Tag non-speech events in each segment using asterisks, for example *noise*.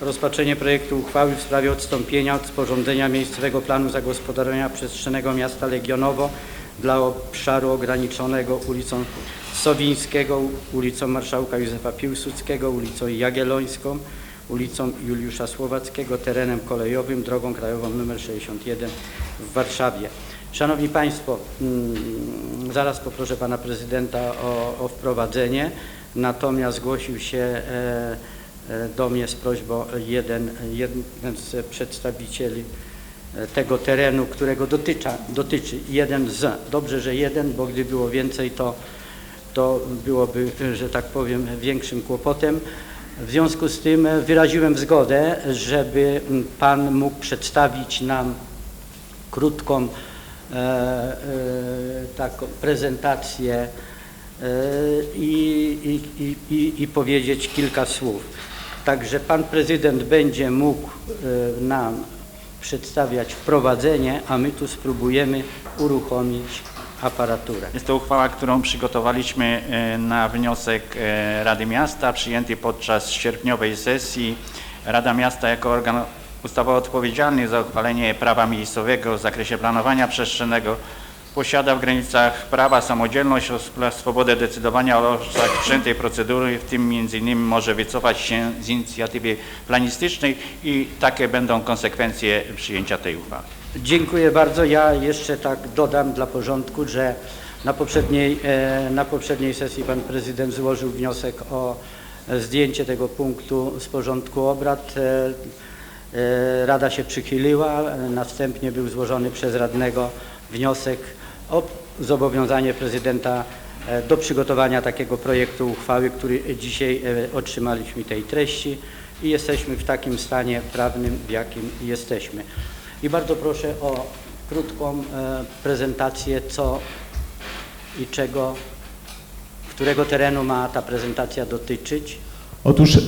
Rozpatrzenie projektu uchwały w sprawie odstąpienia od sporządzenia miejscowego planu zagospodarowania przestrzennego miasta Legionowo dla obszaru ograniczonego ulicą Sowińskiego, ulicą Marszałka Józefa Piłsudskiego, ulicą Jagiellońską, ulicą Juliusza Słowackiego, terenem kolejowym, drogą krajową nr 61 w Warszawie. Szanowni Państwo, mm, zaraz poproszę Pana Prezydenta o, o wprowadzenie, natomiast zgłosił się e, do mnie z prośbą jeden, jeden z przedstawicieli e, tego terenu, którego dotycza, dotyczy jeden z, dobrze, że jeden, bo gdy było więcej, to, to byłoby, że tak powiem, większym kłopotem. W związku z tym e, wyraziłem zgodę, żeby Pan mógł przedstawić nam krótką e, e, taką prezentację e, i, i, i, i powiedzieć kilka słów. Także Pan Prezydent będzie mógł e, nam przedstawiać wprowadzenie, a my tu spróbujemy uruchomić aparaturę. Jest to uchwała, którą przygotowaliśmy e, na wniosek e, Rady Miasta, przyjęty podczas sierpniowej sesji. Rada Miasta jako organ ustawowo odpowiedzialny za uchwalenie prawa miejscowego w zakresie planowania przestrzennego posiada w granicach prawa samodzielność oraz swobodę decydowania o losach wszczętej procedury, w tym innymi może wycofać się z inicjatywy planistycznej i takie będą konsekwencje przyjęcia tej uchwały. Dziękuję bardzo. Ja jeszcze tak dodam dla porządku, że na poprzedniej, e, na poprzedniej sesji pan prezydent złożył wniosek o zdjęcie tego punktu z porządku obrad. E, e, Rada się przychyliła, następnie był złożony przez radnego wniosek o zobowiązanie prezydenta e, do przygotowania takiego projektu uchwały, który dzisiaj e, otrzymaliśmy tej treści i jesteśmy w takim stanie prawnym, w jakim jesteśmy. I bardzo proszę o krótką e, prezentację, co i czego, którego terenu ma ta prezentacja dotyczyć. Otóż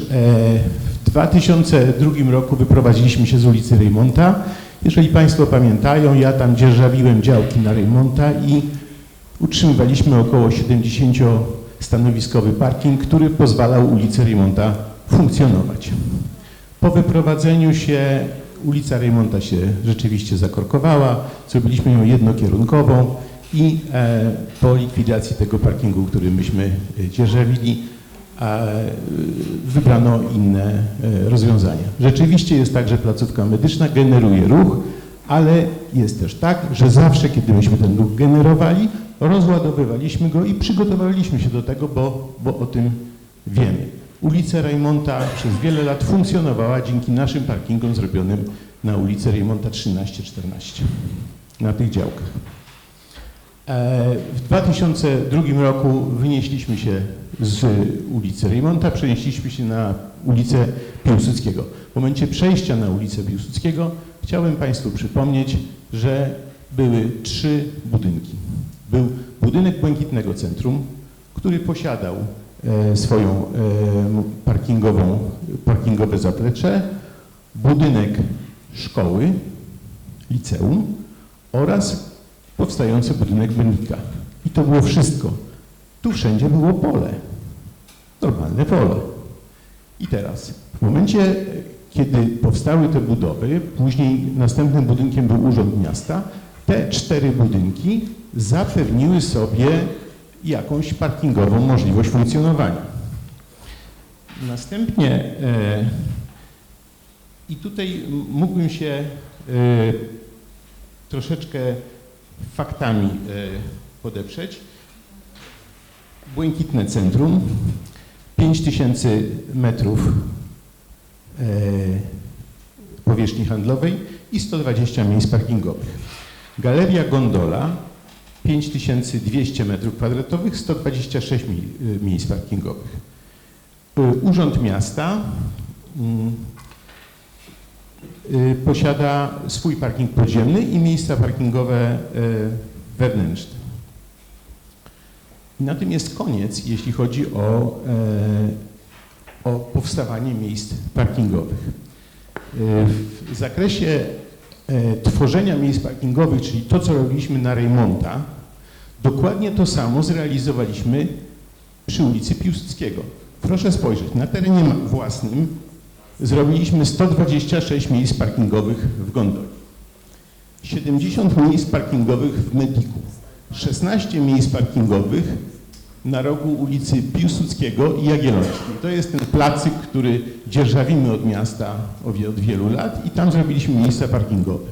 w 2002 roku wyprowadziliśmy się z ulicy Reymonta. Jeżeli Państwo pamiętają, ja tam dzierżawiłem działki na Reymonta i utrzymywaliśmy około 70-stanowiskowy parking, który pozwalał ulicy Reymonta funkcjonować. Po wyprowadzeniu się ulica Reymonta się rzeczywiście zakorkowała, zrobiliśmy ją jednokierunkową i e, po likwidacji tego parkingu, który myśmy e, dzierżawili, wybrano inne e, rozwiązania. Rzeczywiście jest tak, że placówka medyczna generuje ruch, ale jest też tak, że zawsze, kiedy myśmy ten ruch generowali, rozładowywaliśmy go i przygotowaliśmy się do tego, bo, bo o tym wiemy. Ulica Reymonta przez wiele lat funkcjonowała dzięki naszym parkingom zrobionym na ulicy Reymonta 13-14, na tych działkach. E, W 2002 roku wynieśliśmy się z ulicy Reymonta, przenieśliśmy się na ulicę Piłsudskiego. W momencie przejścia na ulicę Piłsudskiego chciałem Państwu przypomnieć, że były trzy budynki. Był budynek Błękitnego Centrum, który posiadał e, swoją e, parkingową, parkingowe zaplecze, budynek szkoły, liceum oraz powstający budynek Wynika. I to było wszystko. Tu wszędzie było pole. Normalne pole. I teraz, w momencie, kiedy powstały te budowy, później następnym budynkiem był Urząd Miasta, te cztery budynki zapewniły sobie jakąś parkingową możliwość funkcjonowania. Następnie e, i tutaj mógłbym się e, troszeczkę faktami e, podeprzeć. Błękitne Centrum, 5000 metrów e, powierzchni handlowej i 120 miejsc parkingowych. Galeria Gondola, 5200 metrów kwadratowych, 126 mi- e, miejsc parkingowych. E, Urząd Miasta mm, posiada swój parking podziemny i miejsca parkingowe y, wewnętrzne. I na tym jest koniec, jeśli chodzi o, e, o powstawanie miejsc parkingowych. Y, W zakresie tworzenia miejsc parkingowych, czyli to, co robiliśmy na Reymonta, dokładnie to samo zrealizowaliśmy przy ulicy Piłsudskiego. Proszę spojrzeć, na terenie własnym zrobiliśmy 126 miejsc parkingowych w gondoli, 70 miejsc parkingowych w Mediku, 16 miejsc parkingowych na rogu ulicy Piłsudskiego i Jagiellońskiej. To jest ten placyk, który dzierżawimy od miasta od wielu lat i tam zrobiliśmy miejsca parkingowe.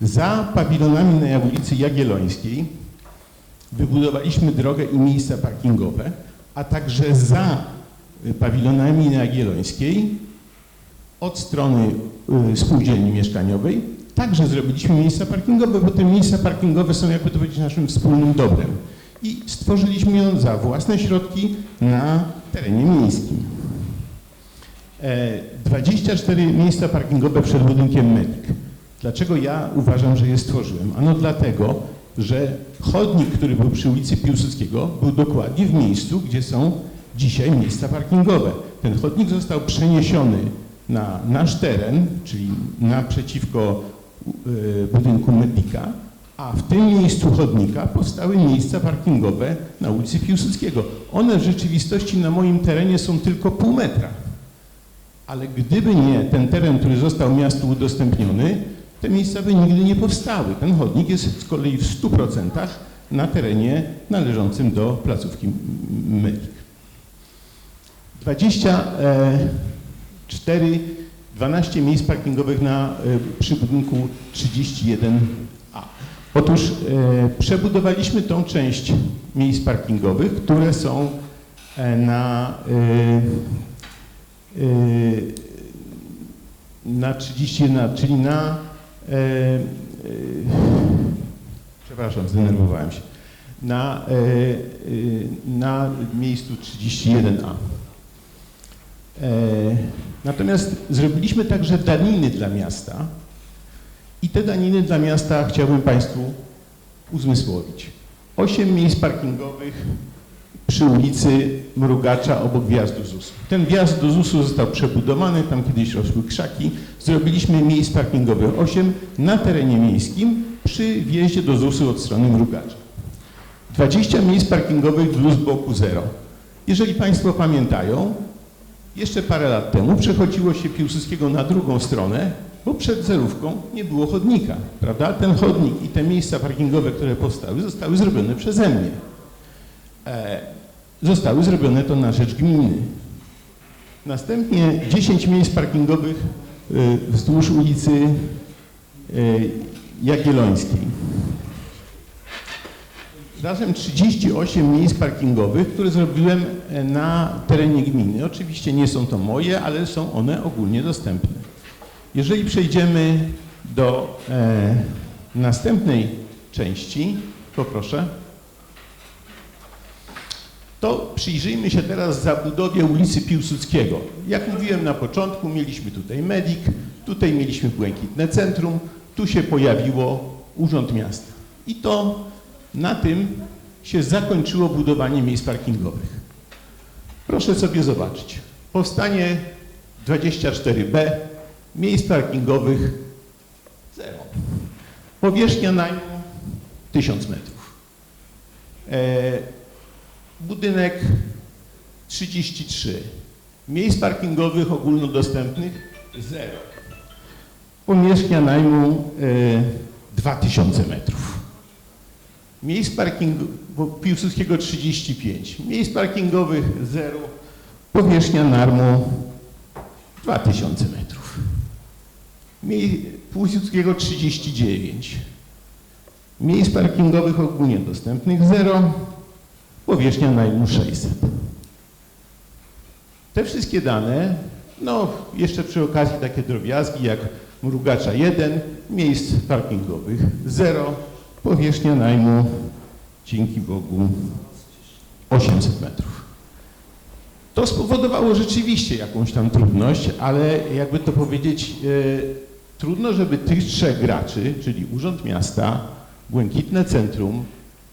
Za pawilonami na ulicy Jagiellońskiej wybudowaliśmy drogę i miejsca parkingowe, a także za pawilonami na Jagiellońskiej od strony y, spółdzielni mieszkaniowej także zrobiliśmy miejsca parkingowe, bo te miejsca parkingowe są jakby to powiedzieć naszym wspólnym dobrem. I stworzyliśmy ją za własne środki na terenie miejskim. E, 24 miejsca parkingowe przed budynkiem Medik. Dlaczego ja uważam, że je stworzyłem? Ano dlatego, że chodnik, który był przy ulicy Piłsudskiego, był dokładnie w miejscu, gdzie są dzisiaj miejsca parkingowe. Ten chodnik został przeniesiony na nasz teren, czyli naprzeciwko e, budynku Medika, a w tym miejscu chodnika powstały miejsca parkingowe na ulicy Piłsudskiego. One w rzeczywistości na moim terenie są tylko pół metra. Ale gdyby nie ten teren, który został miastu udostępniony, te miejsca by nigdy nie powstały. Ten chodnik jest z kolei w 100% na terenie należącym do placówki Medlik. 20 4, 12 miejsc parkingowych na, e, przy budynku 31A. Otóż e, przebudowaliśmy tą część miejsc parkingowych, które są e, na, na 31, czyli na przepraszam, zdenerwowałem się, na, na miejscu 31A. E, Natomiast zrobiliśmy także daniny dla miasta i te daniny dla miasta chciałbym Państwu uzmysłowić. Osiem miejsc parkingowych przy ulicy Mrugacza obok wjazdu ZUS. Ten wjazd do ZUS-u został przebudowany, tam kiedyś rosły krzaki. Zrobiliśmy miejsc parkingowych 8 na terenie miejskim przy wjeździe do ZUS-u od strony Mrugacza. 20 miejsc parkingowych w boku 0. Jeżeli Państwo pamiętają, jeszcze parę lat temu przechodziło się Piłsudskiego na drugą stronę, bo przed zerówką nie było chodnika, prawda? Ten chodnik i te miejsca parkingowe, które powstały, zostały zrobione przeze mnie. E, zostały zrobione to na rzecz gminy. Następnie 10 miejsc parkingowych y, wzdłuż ulicy y, Jagiellońskiej. Razem 38 miejsc parkingowych, które zrobiłem e, na terenie gminy. Oczywiście nie są to moje, ale są one ogólnie dostępne. Jeżeli przejdziemy do e, następnej części, poproszę, to przyjrzyjmy się teraz zabudowie ulicy Piłsudskiego. Jak mówiłem na początku, mieliśmy tutaj Medik, tutaj mieliśmy Błękitne Centrum, tu się pojawiło Urząd Miasta. I to na tym się zakończyło budowanie miejsc parkingowych. Proszę sobie zobaczyć. Powstanie 24B, miejsc parkingowych zero. Powierzchnia najmu 1000 metrów. E, budynek 33. Miejsc parkingowych ogólnodostępnych zero. Powierzchnia najmu e, 2000 metrów. Miejsc parkingu Piłsudskiego 35. Miejsc parkingowych 0. Powierzchnia Narmu 2000 metrów. Piłsudskiego 39. Miejsc parkingowych ogólnie dostępnych 0. Powierzchnia najmu 600. Te wszystkie dane, no jeszcze przy okazji takie drobiazgi jak Mrugacza 1, miejsc parkingowych 0, powierzchnia najmu, dzięki Bogu, 800 metrów. To spowodowało rzeczywiście jakąś tam trudność, ale jakby to powiedzieć, e, trudno, żeby tych trzech graczy, czyli Urząd Miasta, Błękitne Centrum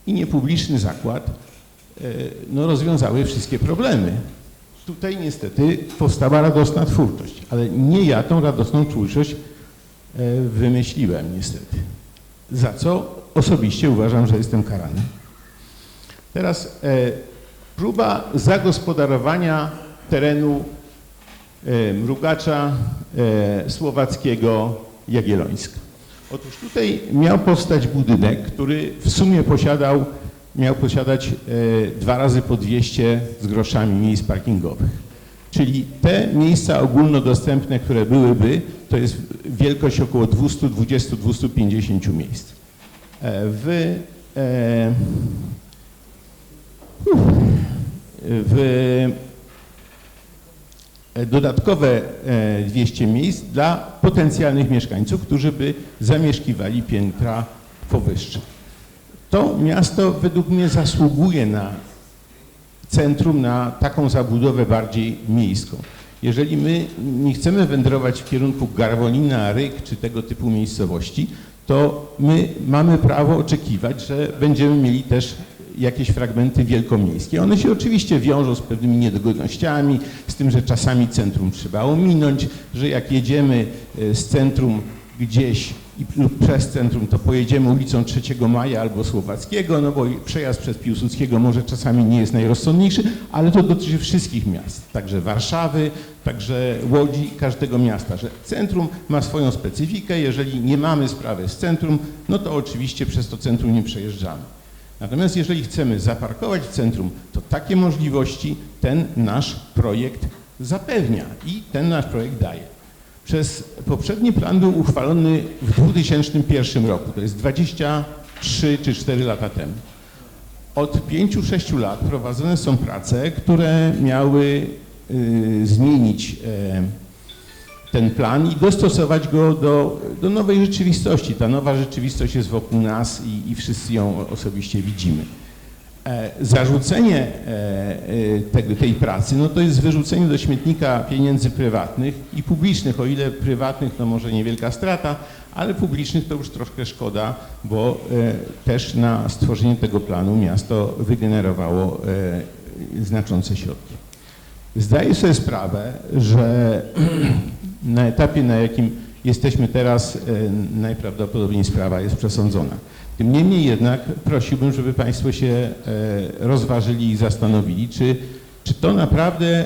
i niepubliczny zakład, e, no, rozwiązały wszystkie problemy. Tutaj niestety powstała radosna twórczość, ale nie ja tą radosną twórczość e, wymyśliłem niestety. Za co osobiście uważam, że jestem karany. Teraz e, próba zagospodarowania terenu e, Mrugacza, e, Słowackiego, Jagiellońska. Otóż tutaj miał powstać budynek, który w sumie posiadał, miał posiadać e, dwa razy po 200 z groszami miejsc parkingowych. Czyli te miejsca ogólnodostępne, które byłyby, to jest wielkość około 220-250 miejsc. E, W, e, w e, dodatkowe e, 200 miejsc dla potencjalnych mieszkańców, którzy by zamieszkiwali piętra powyższe. To miasto według mnie zasługuje na centrum, na taką zabudowę bardziej miejską. Jeżeli my nie chcemy wędrować w kierunku Garwolina, Ryk czy tego typu miejscowości, to my mamy prawo oczekiwać, że będziemy mieli też jakieś fragmenty wielkomiejskie. One się oczywiście wiążą z pewnymi niedogodnościami, z tym, że czasami centrum trzeba ominąć, że jak jedziemy e, z centrum gdzieś i lub przez centrum, to pojedziemy ulicą 3 Maja albo Słowackiego, no bo przejazd przez Piłsudskiego może czasami nie jest najrozsądniejszy, ale to dotyczy wszystkich miast, także Warszawy, także Łodzi, każdego miasta, że centrum ma swoją specyfikę, jeżeli nie mamy sprawy z centrum, no to oczywiście przez to centrum nie przejeżdżamy. Natomiast jeżeli chcemy zaparkować w centrum, to takie możliwości ten nasz projekt zapewnia i ten nasz projekt daje. Przez poprzedni plan był uchwalony w 2001 roku, to jest 23 czy 4 lata temu. Od 5-6 lat prowadzone są prace, które miały y, zmienić e, ten plan i dostosować go do, do nowej rzeczywistości. Ta nowa rzeczywistość jest wokół nas i, i wszyscy ją osobiście widzimy. E, Zarzucenie e, e, tej pracy, no to jest wyrzucenie do śmietnika pieniędzy prywatnych i publicznych, o ile prywatnych to może niewielka strata, ale publicznych to już troszkę szkoda, bo też na stworzenie tego planu miasto wygenerowało znaczące środki. Zdaję sobie sprawę, że *clears throat* na etapie, na jakim jesteśmy teraz, najprawdopodobniej sprawa jest przesądzona. Niemniej jednak prosiłbym, żeby Państwo się e, rozważyli i zastanowili, czy, czy to naprawdę e,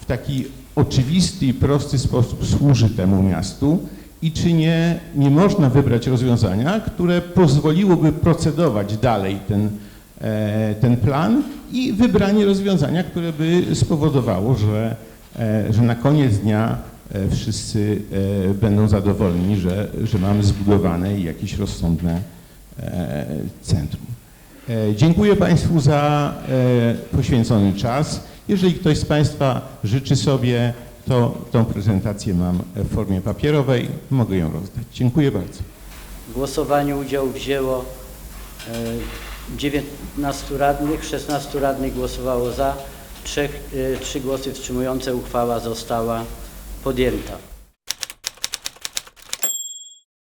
w taki oczywisty i prosty sposób służy temu miastu i czy nie, nie można wybrać rozwiązania, które pozwoliłoby procedować dalej ten, e, ten plan i wybranie rozwiązania, które by spowodowało, że, że na koniec dnia wszyscy e, będą zadowoleni, że, że mamy zbudowane i jakieś rozsądne e, centrum. E, Dziękuję Państwu za e, poświęcony czas. Jeżeli ktoś z Państwa życzy sobie, to tą prezentację mam w formie papierowej, mogę ją rozdać. Dziękuję bardzo. W głosowaniu udział wzięło e, 19 radnych, 16 radnych głosowało za, 3, 3 głosy wstrzymujące uchwała została podjęta.